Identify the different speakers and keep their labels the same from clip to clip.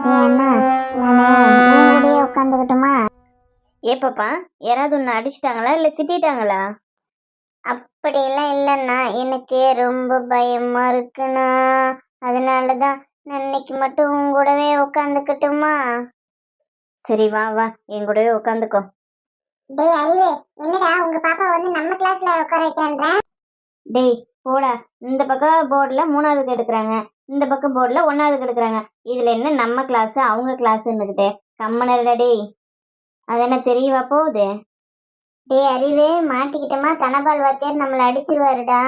Speaker 1: நானே உன் கூடயே உட்காந்துக்கிட்டுமா
Speaker 2: ஏப்பாப்பா யாராவது ஒன்று அடிச்சிட்டாங்களா இல்லை திட்டிட்டாங்களா?
Speaker 1: அப்படியெல்லாம் இல்லைண்ணா. எனக்கு ரொம்ப பயமா இருக்குண்ணா. அதனால தான் இன்னைக்கு மட்டும் உன் கூடவே உட்காந்துக்கட்டுமா
Speaker 2: சரி வா வா. என் கூடவே உட்காந்துக்கோ
Speaker 1: டேய் அறிவு என்னடா உங்க பாப்பா வந்து நம்ம கிளாஸ்ல உட்கார வைக்கிறேன்ற?
Speaker 2: டேய் போடா. இந்த பக்கம் போர்டில் மூணாவதுக்கு எடுக்கிறாங்க இந்த பக்கம் போர்டில் ஒன்றாவதுக்கு எடுக்கிறாங்க இதில் என்ன நம்ம கிளாஸு அவங்க கிளாஸுன்னுக்கிட்டே கம்மனர்டா அது என்ன தெரியவா போகுது?
Speaker 1: டேய் அறிவு மாட்டிக்கிட்டமா தனபால் வாத்தியார் நம்மளை அடிச்சிருவாருடா.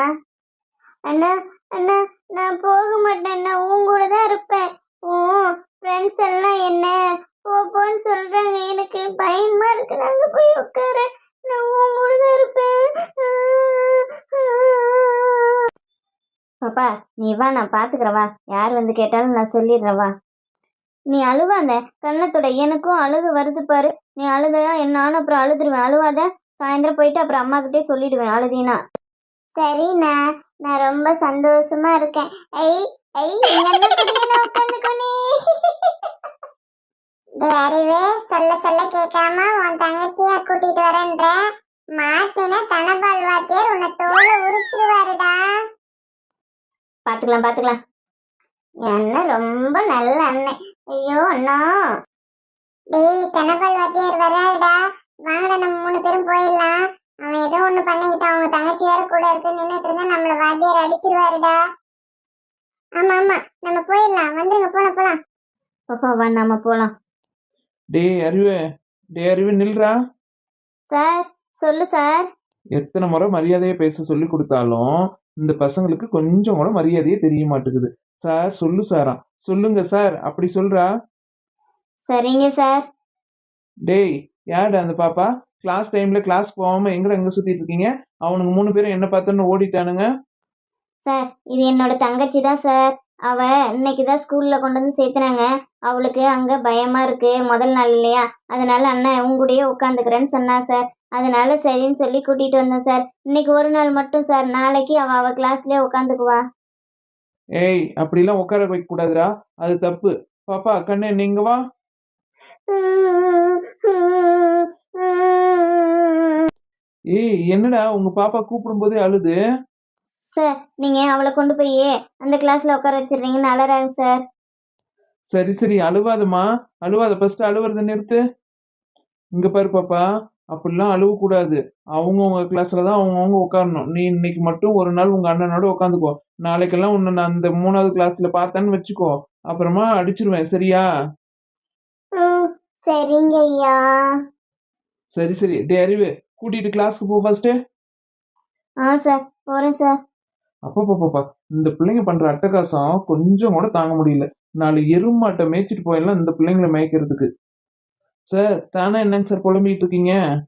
Speaker 1: அண்ணா அண்ணா நான் போக மாட்டேன் உன் கூட தான் இருப்பேன். ஓ ஃப்ரெண்ட்ஸ் எல்லாம் என்ன? போ போன்னு சொல்கிறாங்க எனக்கு பயமாக இருக்கு. நாங்கள் போய் உட்காரேன் நான் உன் கூட தான் இருப்பேன்.
Speaker 2: பாப்பா நீ வா நான் பார்த்துக்கிறேன் வா. யார் வந்து கேட்டாலும் நான் சொல்லிடுறேன் வா. நீ அழுவாத கண்ணத்தோட எனக்கும் அழுகு வருது பாரு. நீ அழுதா என்னான்னு அப்புறம் அழுதுருவேன். அழுவாத. சாயந்தரம் போயிட்டு அப்புறம் அம்மா கிட்டே சொல்லிடுவேன் அழுதினா
Speaker 1: சரிண்ணா நான் ரொம்ப சந்தோஷமா இருக்கேன். ஐ ஐ உட்காந்துக்கோனே அறிவு சொல்ல சொல்ல கேட்காம உன் தங்கச்சிய கூட்டிட்டு வரேன்ற. மாட்டின தனபால் வாத்தியார் உன்னை தோலை உரிச்சிருவாருடா.
Speaker 2: பார்த்துக்கலாம் பார்த்துக்கலாம்
Speaker 1: என் அண்ணன் ரொம்ப நல்ல அண்ணன் ஐயோ அண்ணா. டேய் தனபால் வாத்தியார் வராதுடா வாங்கடா நம்ம மூணு பேரும் போயிடலாம். அவன் ஏதோ ஒண்ணு பண்ணிக்கிட்டான். அவங்க தங்கச்சி வேற கூட இருக்கு நின்னுட்டு இருந்தா நம்மள வாத்தியார் அடிச்சிருவாருடா. ஆமா ஆமா. நம்ம போயிடலாம். வந்துருங்க போலாம் போலாம்.
Speaker 2: பாப்பா வா நாம போகலாம்
Speaker 3: டேய் அறிவு டேய் அறிவு நில்றா?
Speaker 2: சார் சொல்லு சார்.
Speaker 3: எத்தனை முறை மரியாதையை பேச சொல்லி கொடுத்தாலும் இந்த பசங்களுக்கு கொஞ்சம் கூட மரியாதையே தெரிய மாட்டேங்குது. சார் சொல்லு சாரா. சொல்லுங்க சார் அப்படி சொல்றா?
Speaker 2: சரிங்க சார்.
Speaker 3: டேய் யாருடா அந்த பாப்பா? கிளாஸ் டைம்ல கிளாஸ் போகாம எங்கடா எங்க சுத்திட்டு இருக்கீங்க? அவனுங்க மூணு பேரும் என்ன பார்த்தோன்னு ஓடிட்டானுங்க.
Speaker 2: சார் இது என்னோட தங்கச்சி தான் சார். அவ இன்னைக்கு தான் ஸ்கூல்ல கொண்டு வந்து சேர்த்துனாங்க. அவளுக்கு அங்க பயமா இருக்கு. முதல் நாள் இல்லையா? அதனால அண்ணன் உங்க கூடயே உட்காந்துக்கிறேன்னு சொன்னா சார் அதனால சரின்னு சொல்லி கூட்டிட்டு வந்தேன் சார் இன்னைக்கு ஒரு நாள் மட்டும் சார் நாளைக்கு அவ அவ கிளாஸ்லயே உட்காந்துக்குவா.
Speaker 3: ஏய் அப்படிலாம் உட்கார வைக்க கூடாதுடா. அது தப்பு. பாப்பா கண்ணு நீங்க வா. ஏய் என்னடா உங்க பாப்பா கூப்பிடும்போதே அழுது?
Speaker 2: சார் நீங்க அவளை கொண்டு போய் அந்த கிளாஸ்ல உட்கார வச்சிடுறீங்கன்னு அலறாங்க சார்
Speaker 3: சரி சரி அழுவாதம்மா. அழுவாத ஃபர்ஸ்ட் அழுவுறத நிறுத்து. இங்க பாரு பாப்பா. அப்படிலாம் அழுவ கூடாது அவங்க உங்க கிளாஸ்ல தான் அவங்கவுங்க உட்காரணும். நீ இன்னைக்கு மட்டும் ஒரு நாள் உங்க அண்ணனோட உட்காந்துக்கோ. நாளைக்கெல்லாம் உன்னை நான் அந்த மூணாவது கிளாஸ்ல பார்த்தேன்னு வச்சுக்கோ. அப்புறமா அடிச்சிருவேன். சரியா?
Speaker 1: சரிங்க ஐயா.
Speaker 3: சரி சரி. டே அறிவு. கூட்டிட்டு கிளாஸ்க்கு போ ஃபர்ஸ்ட்
Speaker 2: ஆ சார் போறேன் சார்
Speaker 3: அப்பப்பப்பா இந்த பிள்ளைங்க பண்ற அட்டகாசம் கொஞ்சம் கூட தாங்க முடியல. நாலு எருமாட்டை மேய்ச்சிட்டு போயிடலாம் இந்த பிள்ளைங்களை மேய்க்கிறதுக்கு. சார் தானே என்னங்க சார் புலம்பிட்டு இருக்கீங்க?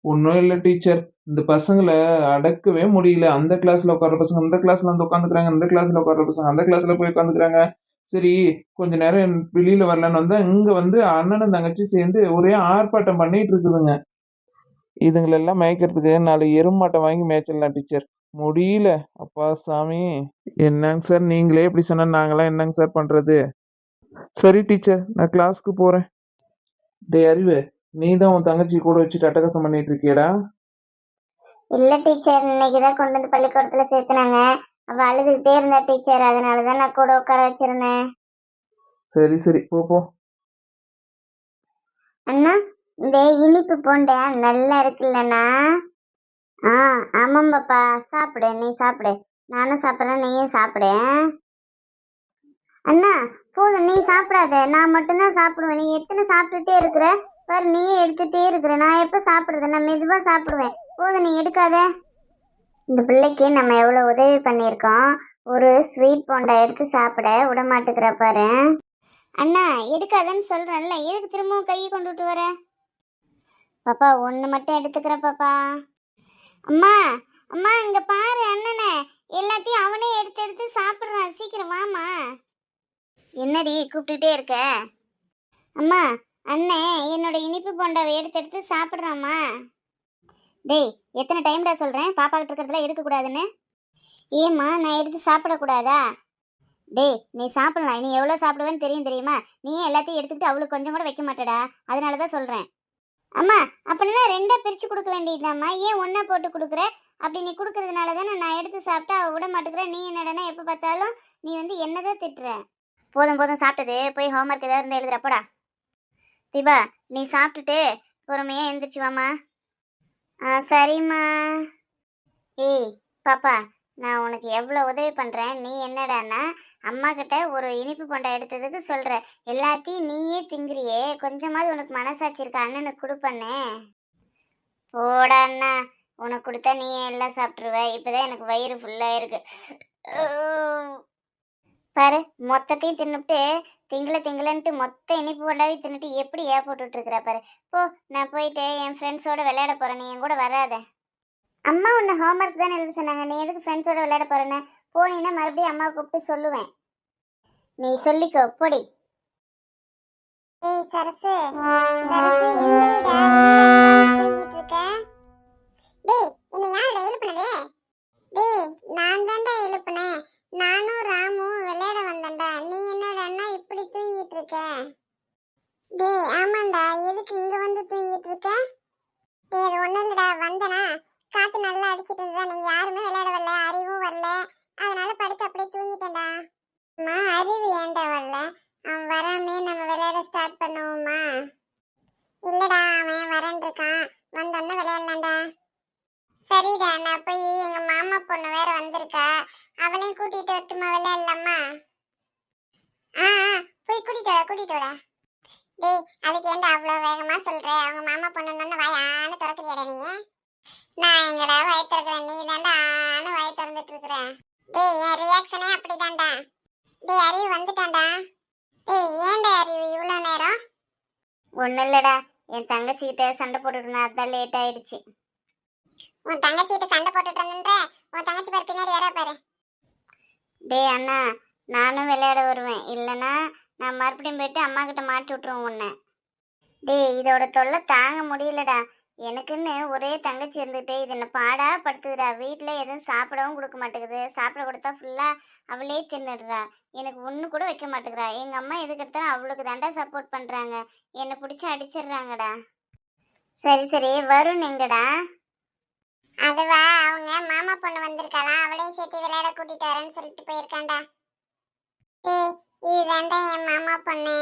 Speaker 3: ஒன்றும் இல்லை டீச்சர். இந்த பசங்களை அடக்கவே முடியல. அந்த கிளாஸ்ல உட்கார்ற பசங்க இந்த கிளாஸ்ல வந்து உட்காந்துக்கிறாங்க. அந்த கிளாஸ்ல உட்கார்ற பசங்க அந்த கிளாஸ்ல போய் உட்காந்துக்கிறாங்க. சரி கொஞ்ச நேரம் வெளியில வரலான்னு வந்தா இங்க வந்து அண்ணனும் தங்கச்சி சேர்ந்து ஒரே ஆர்ப்பாட்டம் பண்ணிட்டு இருக்குதுங்க. இதுங்களெல்லாம் மேய்க்கிறதுக்கு நாலு எருமாட்டம் வாங்கி மேய்ச்சிடலாம் டீச்சர். முடியல. அப்பா சாமி. என்னங்க சார் நீங்களே இப்படி சொன்னா நாங்களாம் என்னங்க சார் பண்றது? சரி டீச்சர் நான் கிளாஸ்க்கு போறேன். டேய் அறிவு நீ தான் உன் தங்கச்சி கூட வச்சுட்டு அட்டகாசம் பண்ணிட்டு இருக்கியடா.
Speaker 1: இல்ல டீச்சர். இன்னைக்கு தான் கொண்டு வந்து பள்ளிக்கூடத்துல சேர்த்துனாங்க. அவ அழுதுகிட்டே இருந்தா டீச்சர். அதனால தான் நான் கூட உட்கார வச்சிருந்தேன்.
Speaker 3: சரி சரி. போ போ.
Speaker 1: அண்ணா இந்த இனிப்பு போண்டா. நல்லா இருக்குல்லண்ணா. ஆ ஆமாம் பாப்பா. சாப்பிடு நீ சாப்பிடு. நானும் சாப்பிட்றேன் நீயும் சாப்பிடு. அண்ணா போதும் நீ சாப்பிடாத. நான் மட்டும்தான் சாப்பிடுவேன். நீ எத்தனை சாப்பிட்டுட்டே இருக்கிற? பாரு நீயே எடுத்துட்டே இருக்கிற. நான் எப்போ சாப்பிடுறது? நான் மெதுவாக சாப்பிடுவேன். போதும் நீ எடுக்காத. இந்த பிள்ளைக்கு நம்ம எவ்வளோ உதவி பண்ணியிருக்கோம். ஒரு ஸ்வீட் போண்டா எடுத்து சாப்பிட விட மாட்டேங்கிற பாரு. அண்ணா எடுக்காதன்னு சொல்கிறேன்ல எதுக்கு திரும்பவும் கையை கொண்டுட்டு வர? பாப்பா ஒன்று மட்டும் எடுத்துக்கிற பாப்பா. அம்மா அம்மா இங்க பாரு அண்ணனே. எல்லாத்தையும் அவனே எடுத்து எடுத்து சாப்பிடுறான். சீக்கிரம் வாமா என்னடி கூப்பிட்டுட்டே இருக்க? அம்மா அண்ணே என்னோட இனிப்பு போண்டாவை எடுத்து எடுத்து சாப்பிட்றாம்மா. டேய் எத்தனை டைம்டா சொல்கிறேன் பாப்பாக்கிட்ட இருக்கிறதுல எடுக்கக்கூடாதுன்னு? ஏம்மா நான் எடுத்து சாப்பிடக்கூடாதா? டேய் நீ சாப்பிடலாம். நீ எவ்வளோ சாப்பிடுவேன்னு தெரியும் தெரியுமா? நீ எல்லாத்தையும் எடுத்துக்கிட்டு அவளுக்கு கொஞ்சம் கூட வைக்க மாட்டடா. அதனால தான் சொல்கிறேன் அம்மா அப்படின்னா ரெண்டாக பிரித்து கொடுக்க வேண்டியதுதாம்மா. ஏன் ஒன்றா போட்டு கொடுக்குற? அப்படி நீ கொடுக்கறதுனால தானே நான் எடுத்து சாப்பிட்டா அவள் விட மாட்டேங்கிற. நீ என்னடனா எப்போ பார்த்தாலும் நீ வந்து என்னதான் திட்டுற? போதும் போதும் சாப்பிட்டது. போய் ஹோம்ஒர்க் ஏதாவது இருந்தால் எழுதுறப்போடா தீபா நீ சாப்பிட்டுட்டு பொறுமையாக எந்திரிச்சு வாமா ஆ சரிம்மா. ஏய் பாப்பா நான் உனக்கு எவ்வளோ உதவி பண்ணுறேன் நீ என்னடான்னா அம்மா கிட்ட ஒரு இனிப்பு பண்டை எடுத்ததுக்கு சொல்ற எல்லாத்தையும் நீயே திங்குறியே. கொஞ்சமாவது உனக்கு மனசாட்சி இருக்கா? அண்ணனுக்கு கொடுப்பண்ணே. போடா அண்ணா. உனக்கு கொடுத்தா நீ எல்லாம் சாப்பிட்ருவ இப்போதான் எனக்கு வயிறு ஃபுல்லாக இருக்கு. பாரு மொத்தத்தையும் தின்னுட்டு திங்கள திங்களன்ட்டு மொத்த இனிப்பு பண்டாவே தின்னுட்டு எப்படி ஏ போட்டுட்டு இருக்கிற பாரு. போ நான் போயிட்டு என் ஃப்ரெண்ட்ஸோட விளையாட போகிறேன் நீ என் கூட வராத. அம்மா உன்னை ஹோம்ஒர்க் தானே எழுத சொன்னாங்க. நீ எதுக்கு ஃப்ரெண்ட்ஸோட விளையாட போறேன்னு? போனீங்கன்னா மறுபடியும் அம்மா கூப்பிட்டு சொல்லுவேன். நீ சொல்லிக்கோ பொடி. ஏய் சரசு. சரசு எந்திரிடா. தூங்கிட்டு இருக்க? டேய் என்ன யாரடா எழுப்புனது? டேய் நான் தான்டா எழுப்புனேன் நானும் ராமும் விளையாட வந்தேன்டா. நீ என்னடான்னா இப்படி தூங்கிட்டு இருக்க? டேய் ஆமாண்டா. எதுக்கு இங்க வந்து தூங்கிட்டு இருக்க? டேய் அது ஒண்ணும் இல்லடா. வந்தனா காத்து நல்லா அடிச்சிட்டு இருந்தா நீங்க யாருமே விளையாட வரல அறிவும் வரல அதனால படுத்து அப்படியே தூங்கிட்டேன்டா அம்மா அறிவு ஏன்டா வரல அவன் வராமே நம்ம விளையாட ஸ்டார்ட் பண்ணுவோமா இல்லடா அவன் வரேன் இருக்கான் வந்தோன்னே விளையாடலாம்டா சரிடா நான் போய் எங்க மாமா பொண்ணு வேற வந்திருக்கா அவளையும் கூட்டிட்டு வரட்டுமா விளையாடலாமா ஆ போய் கூட்டிட்டு வர கூட்டிட்டு வர டேய் அதுக்கு ஏன்டா அவ்வளோ வேகமா சொல்ற? அவங்க மாமா பொண்ணுன்னு வாயான்னு திறக்குறியாடா நீ? நான் எங்கடா வாய திறக்கிறேன்? நீ தாண்டா ஆன வாய திறந்துட்டு இருக்கிற. டேய் என் ரியாக்ஷனே அப்படிதான்டா. டேய் அறிவு வந்துட்டான்டா. டேய் ஏன்டா அறிவு இவ்வளோ நேரம்? ஒன்றும் இல்லைடா. என் தங்கச்சிக்கிட்ட சண்டை போட்டுட்டு இருந்தேன் அதான் லேட் ஆயிடுச்சு. உன் தங்கச்சிக்கிட்ட சண்டை போட்டுட்டு இருந்தேன்ற? உன் தங்கச்சி பாரு பின்னாடி வர பாரு. டேய் அண்ணா நானும் விளையாட வருவேன். இல்லைன்னா நான் மறுபடியும் போயிட்டு அம்மா கிட்ட மாட்டி விட்டுருவேன் உன்னை. டேய் இதோட தொல்லை தாங்க முடியலடா. எனக்குன்னு ஒரே தங்கச்சி இருந்துட்டு இது என்ன பாடா படுத்துதுடா. வீட்டில் எதுவும் சாப்பிடவும் கொடுக்க மாட்டேங்குது. சாப்பிட கொடுத்தா ஃபுல்லாக அவளே தின்னுடுறா. எனக்கு ஒன்று கூட வைக்க மாட்டேங்கிறா. எங்கள் அம்மா எதுக்கு எடுத்தாலும் அவளுக்கு தாண்டா சப்போர்ட் பண்ணுறாங்க என்னை பிடிச்சி அடிச்சிடுறாங்கடா. சரி சரி. வருண் எங்கடா? அதுவா மாமா பொண்ணு வந்திருக்காளாம் அவளையும் சேர்த்து விளையாட கூட்டிட்டு வரேன்னு சொல்லிட்டு போயிருக்காண்டா. ஏய் இதுதாண்டா என் மாமா பொண்ணு.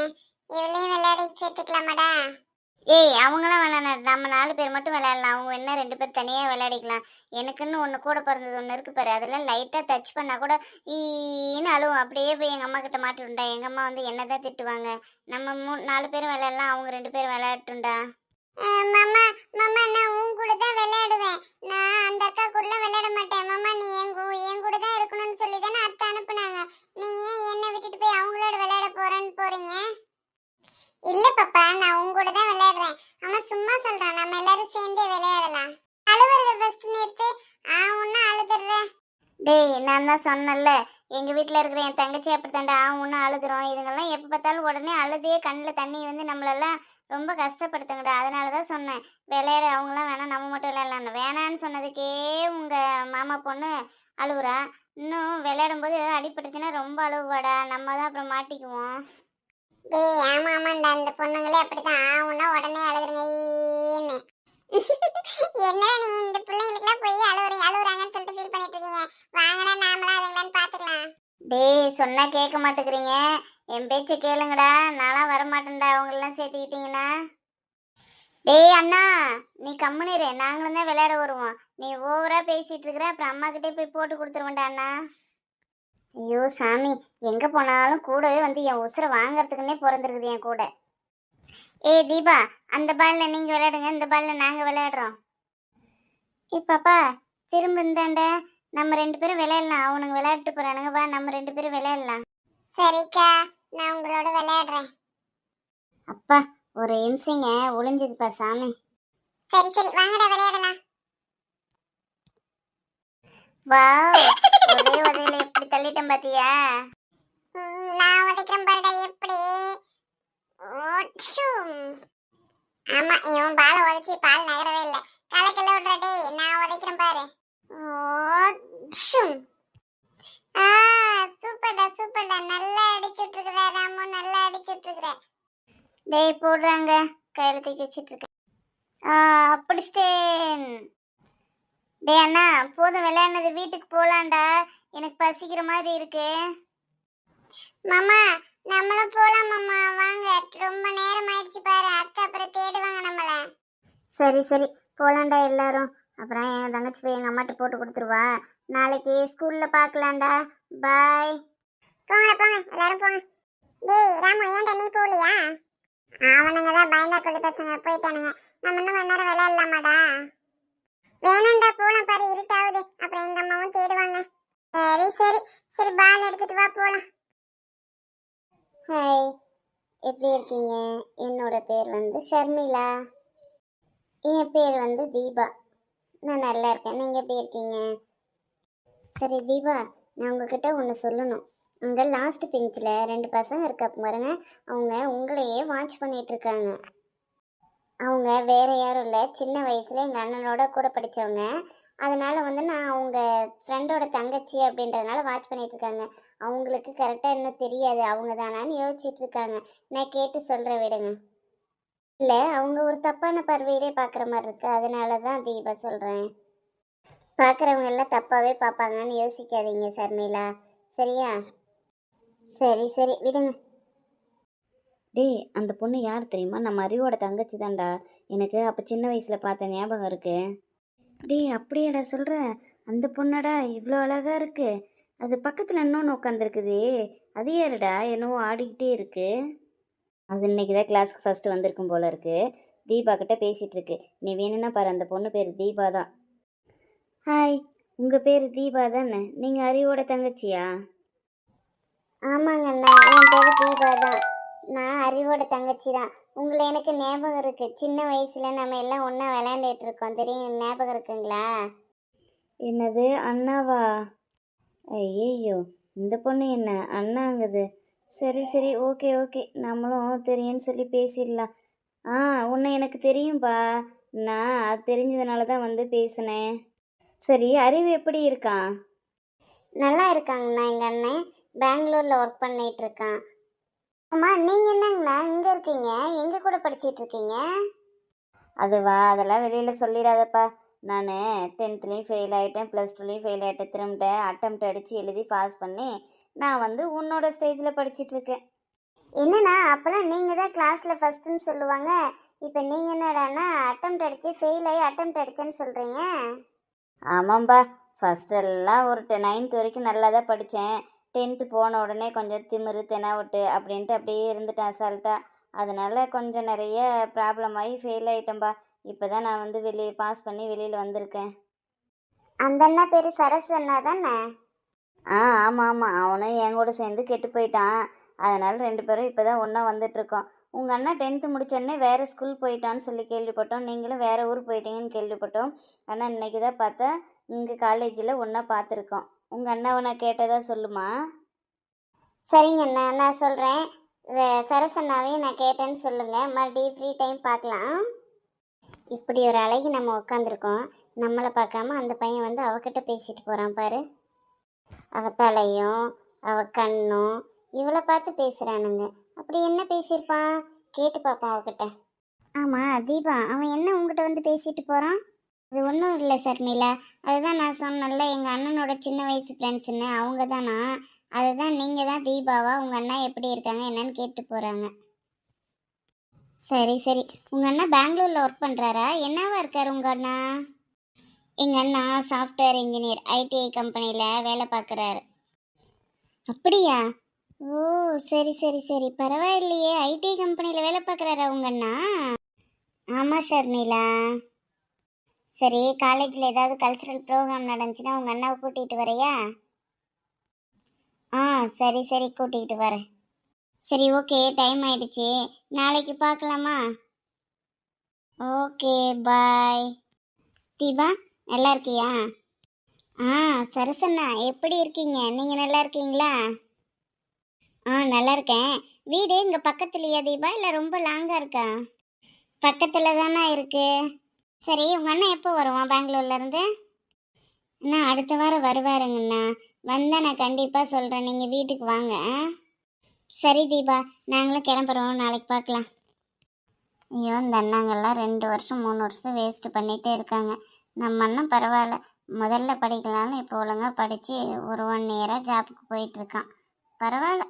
Speaker 1: இவளையும் விளையாட சேர்த்துக்கலாமாடா? ஏய் அவங்களாம் விளையாட நம்ம நாலு பேர் மட்டும் விளையாடலாம். அவங்க என்ன ரெண்டு பேர் தனியாக விளையாடிக்கலாம். எனக்குன்னு ஒன்று கூட பிறந்தது ஒன்று இருக்கு பாரு. அதெல்லாம் லைட்டாக டச் பண்ணால் கூட ஈன்னு அழுவும். அப்படியே போய் எங்கள் அம்மா கிட்ட மாட்டிவிட்டா எங்கள் அம்மா வந்து என்ன தான் திட்டுவாங்க? நம்ம மூ நாலு பேரும் விளையாடலாம். அவங்க ரெண்டு பேரும் விளையாட்டுண்டா மாமா மாமா நான் உன் கூட தான் விளையாடுவேன் நான் அந்த அக்கா கூட விளையாட மாட்டேன் மாமா நீ என் கூ என் கூட தான் இருக்கணும்னு சொல்லி தானே அத்தை அனுப்புனாங்க நீ ஏன் என்னை விட்டுட்டு போய் அவங்களோட விளையாட போறேன்னு போறீங்க இல்ல பாப்பா நான் உங்க கூட தான் விளையாடுறேன் அவன் சும்மா சொல்றான் நம்ம எல்லாரும் சேர்ந்தே விளையாடலாம் அழுவுறத ஃபர்ஸ்ட் நிறுத்து ஆ ஒன்னும் அழுதுற டேய் நான் தான் சொன்னேன்ல. எங்கள் வீட்டில் இருக்கிற என் தங்கச்சி அப்படித்தாண்டா ஆ ஒன்னும் அழுதுறோம் இதுங்கெல்லாம் எப்போ பார்த்தாலும் உடனே அழுதே கண்ணில் தண்ணி வந்து நம்மளெல்லாம் ரொம்ப கஷ்டப்படுத்துங்கடா. அதனால தான் சொன்னேன். விளையாட அவங்களாம் வேணாம் நம்ம மட்டும் விளையாடலாம் வேணான்னு சொன்னதுக்கே உங்கள் மாமா பொண்ணு அழுகுறா இன்னும் விளையாடும் போது ஏதாவது அடிபட்டுச்சுன்னா ரொம்ப அழுவாடா நம்ம தான் அப்புறம் மாட்டிக்குவோம். டேய் ஆமாம் ஆமாண்டா. இந்த பொண்ணுங்களே அப்படிதான் ஆகுன்னா உடனே அழுகுறீங்கன்னு என்ன நீ இந்த பிள்ளைங்களுக்குலாம் போய் அழுவுற அழுவுறாங்கன்னு சொல்லிட்டு ஃபீல் பண்ணிட்டு இருக்கீங்க? வாங்கடா நாமளா அதுங்களான்னு பாத்துக்கலாம். டேய் சொன்னா கேட்க மாட்டேங்கிறீங்க. என் பேச்ச கேளுங்கடா. நான்லாம் வர மாட்டேன்டா அவங்களெல்லாம் சேர்த்துக்கிட்டீங்கன்னா. டேய் அண்ணா நீ கம்முனிரு நாங்களும் தான் விளையாட வருவோம். நீ ஓவரா பேசிட்டு இருக்கிற அப்புறம் அம்மா கிட்டே போய் போட்டு கொடுத்துருவேன்டா அண்ணா. ஐயோ சாமி. எங்க போனாலும் கூடவே வந்து என் உசுரை வாங்குறதுக்குன்னே பிறந்திருக்குது என் கூட. ஏய் தீபா அந்த பால்ல நீங்க விளையாடுங்க இந்த பால்ல நாங்க விளையாடுறோம். ஏ பாப்பா திரும்ப இந்தாண்ட நம்ம ரெண்டு பேரும் விளையாடலாம். அவனுங்க விளையாட்டு போறானுங்க. வா நம்ம ரெண்டு பேரும் விளையாடலாம். சரிக்கா நான் உங்களோட விளையாடுறேன். அப்பா ஒரு இம்சிங்க. ஒளிஞ்சதுப்பா சாமி. சரி சரி வாங்கடா விளையாடலாம். வா ஒரே உதையில எப்படி தள்ளிட்டேன் பாத்தியா? நான் உதைக்கிறேன் பாருடா எப்படி. ஆமா இவன் பால உதைச்சி பால் நகரவே இல்லை. கலக்கல விடுறா டேய் நான் உதைக்கிறேன் பாரு. ஆ சூப்பர்டா சூப்பர்டா. நல்லா அடிச்சிட்டு இருக்கிற ராமு நல்லா அடிச்சிட்டு இருக்கிற. டேய் போடுறாங்க. கையில தூக்கி வச்சிட்டு இருக்க ஆ பிடிச்சிட்டேன். டேய் அண்ணா போதும். விளையாடுனது வீட்டுக்கு போலாம்டா. எனக்கு பசிக்கிற மாதிரி இருக்கு. மாமா நம்மளும் போலாம் மாமா வாங்க ரொம்ப நேரம் ஆயிடுச்சு பாரு. அக்கா அப்புறம் தேடுவாங்க நம்மள. சரி சரி. போலாம்டா எல்லாரும். அப்புறம் என் தங்கச்சி போய் எங்க அம்மாட்ட போட்டு கொடுத்துருவா. நாளைக்கு ஸ்கூல்ல பார்க்கலாம்டா. பாய் போங்க போங்க. எல்லாரும் போங்க. டேய் ராமு ஏன்டா நீ போகலையா? அவனுங்க தான் பயந்தா கொள்ளி பசங்க. போயிட்டானுங்க. நம்ம இன்னும் கொஞ்ச நேரம் விளையாடலாமாடா? வேணாம்டா போலாம் பாரு. இருட்டாவுது அப்புறம் எங்க அம்மாவும் தேடுவாங்க. சரி சரி. சரி பால் எடுத்துட்டு வா போலாம். ஹாய் எப்படி இருக்கீங்க? என்னோட பேர் வந்து ஷர்மிளா. என் பேர் வந்து தீபா. நான் நல்லா இருக்கேன். நீங்கள் எப்படி இருக்கீங்க? சரி தீபா நான் உங்ககிட்ட ஒன்று சொல்லணும். அங்கே லாஸ்ட் பெஞ்சில் ரெண்டு பசங்க இருக்க பாருங்க. அவங்க உங்களையே வாட்ச் பண்ணிகிட்டு இருக்காங்க. அவங்க வேற யாரும் இல்லை. சின்ன வயசுல எங்கள் அண்ணனோட கூட படித்தவங்க அதனால் வந்து நான் அவங்க ஃப்ரெண்டோட தங்கச்சி அப்படின்றதுனால வாட்ச் பண்ணிட்டு இருக்காங்க. அவங்களுக்கு கரெக்டாக இன்னும் தெரியாது. அவங்க தானான்னு யோசிச்சுட்டு இருக்காங்க. நான் கேட்டு சொல்கிறேன் விடுங்க. இல்லை அவங்க ஒரு தப்பான பார்வையிலே பார்க்குற மாதிரி இருக்குது அதனால தான் தீபா சொல்கிறேன் பார்க்குறவங்க எல்லாம் தப்பாகவே பார்ப்பாங்கன்னு யோசிக்காதீங்க சர்மிளா. சரியா? சரி சரி. விடுங்க.
Speaker 2: டேய் அந்த பொண்ணு யார் தெரியுமா? நம்ம அறிவோட தங்கச்சி தான்டா எனக்கு அப்போ சின்ன வயசில் பார்த்த ஞாபகம் இருக்குது டேய் அப்படியாடா சொல்கிற அந்த பொண்ணடா இவ்வளோ அழகாக இருக்குது அது பக்கத்தில் இன்னொன்று உட்காந்துருக்குது அது யாருடா? என்னவோ ஆடிக்கிட்டே இருக்குது அது இன்னைக்கு தான் கிளாஸ்க்கு ஃபஸ்ட்டு வந்திருக்கும் போல இருக்குது தீபா கிட்ட பேசிகிட்டு இருக்கு. நீ வேணும்னா பாரு அந்த பொண்ணு பேர் தீபா தான் ஹாய் உங்கள் பேர் தீபா தானே நீங்கள் அறிவோட தங்கச்சியா?
Speaker 1: ஆமாங்கண்ணா என் பேர் தீபா தான் நான் அறிவோட தங்கச்சி தான் உங்களை எனக்கு ஞாபகம் இருக்கு. சின்ன வயசுல நம்ம எல்லாம் ஒன்றா விளையாண்டுட்டு இருக்கோம். தெரியும்? ஞாபகம் இருக்குங்களா?
Speaker 2: என்னது? அண்ணாவா? ஐயையோ. இந்த பொண்ணு என்ன? அண்ணாங்குது. சரி சரி. Okay okay. நம்மளும் தெரியும்னு சொல்லி பேசிடலாம். ஆ உன்னை எனக்கு தெரியும்பா. நான் அது தெரிஞ்சதுனால தான் வந்து பேசினேன். சரி அறிவு எப்படி இருக்கான்
Speaker 1: நல்லா இருக்காங்கண்ணா எங்கள் அண்ணன். பெங்களூரில் ஒர்க் பண்ணிட்டு இருக்கான். அம்மா நீங்கள் என்னங்கண்ணா இங்கே இருக்கீங்க. எங்கே கூட படிச்சிட்டு இருக்கீங்க?
Speaker 2: அதுவா அதெல்லாம் வெளியில் சொல்லிடாதப்பா. நான் டென்த்லேயும் ஃபெயில் ஆகிட்டேன் ப்ளஸ் டூலேயும் ஃபெயில் ஆகிட்டேன் திரும்ப அட்டம்ப்ட் அடித்து எழுதி பாஸ் பண்ணி நான் வந்து உன்னோட ஸ்டேஜில் படிச்சிட்ருக்கேன்
Speaker 1: என்னண்ணா அப்போல்லாம் நீங்கள் தான் கிளாஸில் ஃபஸ்ட்டுன்னு சொல்லுவாங்க. இப்போ நீங்கள் என்னடான்னா அட்டம்ப்ட் அடித்து ஃபெயில் ஆகி அட்டம்ப்ட் அடிச்சேன்னு சொல்கிறீங்க
Speaker 2: ஆமாம்பா. ஃபஸ்ட் எல்லாம் ஒரு நைன்த் வரைக்கும் நல்லா தான் படித்தேன் டென்த்து போன உடனே கொஞ்சம் திமிரு தெனாவட்டு அப்படின்ட்டு அப்படியே இருந்துட்டேன் அசால்ட்டாக அதனால கொஞ்சம் நிறைய ப்ராப்ளம் ஆகி ஃபெயில் ஆகிட்டேன்பா இப்போ தான் நான் வந்து வெளியே பாஸ் பண்ணி வெளியில் வந்திருக்கேன்.
Speaker 1: அந்த அண்ணா பேர் சரஸ் அண்ணா தானே?
Speaker 2: ஆ ஆமாம் ஆமாம் அவனும் என் கூட சேர்ந்து கெட்டு போயிட்டான். அதனால ரெண்டு பேரும் இப்போ தான் ஒன்றா வந்துட்டுருக்கோம். உங்கள் அண்ணா டென்த்து முடிச்சோடனே வேறு ஸ்கூல் போயிட்டான்னு சொல்லி கேள்விப்பட்டோம். நீங்களும் வேறு ஊர் போயிட்டீங்கன்னு கேள்விப்பட்டோம். ஆனால் இன்னைக்கு தான் பார்த்தா இங்கே காலேஜில் ஒன்றா பார்த்துருக்கோம். உங்கள் அண்ணாவை நான் கேட்டதா சொல்லுமா?
Speaker 1: சரிங்க அண்ணா நான் சொல்கிறேன் சரஸ் அண்ணாவையும் நான் கேட்டேன்னு சொல்லுங்கள் மறுபடியும் ஃப்ரீ டைம் பார்க்கலாம். இப்படி ஒரு அழகி நம்ம உட்காந்துருக்கோம் நம்மளை பார்க்காம அந்த பையன் வந்து அவகிட்ட பேசிட்டு போகிறான் பாரு. அவ தலையும் அவ கண்ணும் இவளை பார்த்து பேசுகிறானுங்க அப்படி என்ன பேசியிருப்பான்? கேட்டு பார்ப்பான் அவகிட்ட. ஆமாம் தீபா அவன் என்ன உங்ககிட்ட வந்து பேசிட்டு போகிறான் அது ஒன்றும் இல்லை சர்மிளா. அதுதான் நான் சொன்னேன்ல எங்கள் அண்ணனோட சின்ன வயசு ஃப்ரெண்ட்ஸுன்னு அவங்க தானா அதுதான் நீங்கள் தான் தீபாவா? உங்கள் அண்ணா எப்படி இருக்காங்க? என்னன்னு கேட்டு போகிறாங்க சரி சரி. உங்கள் அண்ணா பெங்களூரில் ஒர்க் பண்ணுறாரா என்னவா இருக்கார் உங்கள் அண்ணா? எங்கள் அண்ணா சாஃப்ட்வேர் இன்ஜினியர் ஐடிஐ கம்பெனியில் வேலை பார்க்குறாரு. அப்படியா? ஓ சரி சரி சரி. பரவாயில்லையே. ஐடிஐ கம்பெனியில் வேலை பார்க்குறாரா உங்கள் அண்ணா? ஆமாம் ஷர்மிளா சரி காலேஜில் ஏதாவது கல்ச்சுரல் ப்ரோக்ராம் நடந்துச்சுன்னா உங்கள் அண்ணாவை கூட்டிகிட்டு வரையா? ஆ சரி சரி கூட்டிகிட்டு வரேன். சரி ஓகே டைம் ஆயிடுச்சு. நாளைக்கு பார்க்கலாமா? ஓகே பாய் தீபா நல்லா இருக்கியா? ஆ சரசண்ணா எப்படி இருக்கீங்க? நீங்கள் நல்லா இருக்கீங்களா? ஆ நல்லா இருக்கேன். வீடு இங்கே பக்கத்துலையா தீபா இல்லை ரொம்ப லாங்காக இருக்கா? பக்கத்தில் தானே இருக்குது சரி உங்கள் அண்ணன் எப்போ வருவான் பெங்களூர்லேருந்து? அண்ணா அடுத்த வாரம் வருவாருங்கண்ணா. வந்தால் நான் கண்டிப்பாக சொல்கிறேன் நீங்கள் வீட்டுக்கு வாங்க. சரி தீபா நாங்களும் கிளம்புறோம். நாளைக்கு பார்க்கலாம் ஐயோ இந்த அண்ணாங்கெல்லாம் ரெண்டு வருஷம் மூணு வருஷம் வேஸ்ட்டு பண்ணிகிட்டே இருக்காங்க. நம்ம அண்ணன் பரவாயில்ல. முதல்ல படிக்கலாம்னு இப்போ ஒழுங்காக படித்து ஒரு ஒன் இயராக ஜாப்புக்கு போயிட்டுருக்கான் பரவாயில்ல.